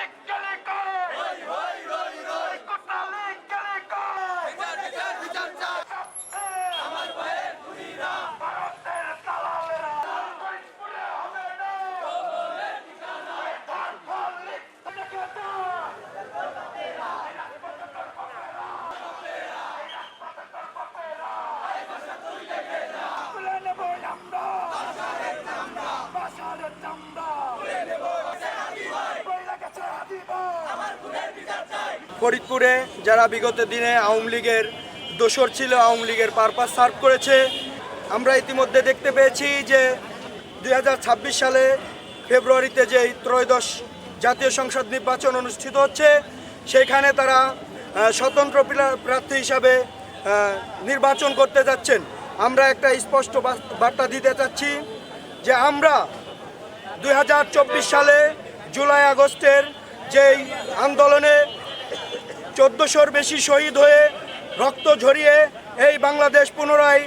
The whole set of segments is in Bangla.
Nick ফরিদপুরে, যারা বিগত দিনে আওয়ামী লীগের দোসর ছিল, আওয়ামী লীগের পারপাস সার্ভ করেছে, আমরা ইতিমধ্যে দেখতে পেয়েছি যে দুই হাজার ছাব্বিশ সালে ফেব্রুয়ারিতে যে ত্রয়োদশ জাতীয় সংসদ নির্বাচন অনুষ্ঠিত হচ্ছে সেখানে তারা স্বতন্ত্র প্রা- প্রার্থী হিসাবে নির্বাচন করতে যাচ্ছেন। আমরা একটা স্পষ্ট বার্তা দিতে চাচ্ছি যে আমরা দুই হাজার চব্বিশ সালে জুলাই আগস্টের যেই আন্দোলনে চোদ্দোশোর বেশি শহীদ হয়ে রক্ত ঝরিয়ে এই বাংলাদেশ পুনরায়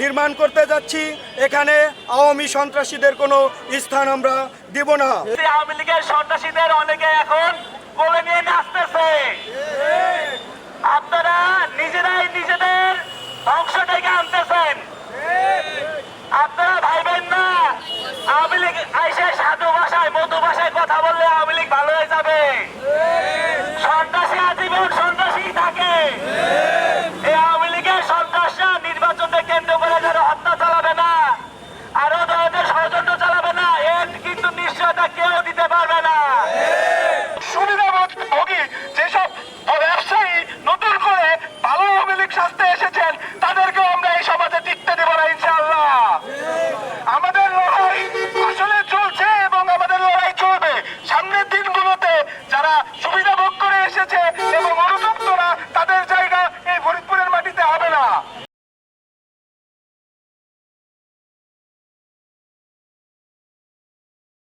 নির্মাণ করতে যাচ্ছি। এখানে আওয়ামী সন্ত্রাসীদের কোনো স্থান আমরা দিব না। আওয়ামী লীগের সন্ত্রাসীদের অনেকে এখন কোলে নিয়ে নাচতেছে।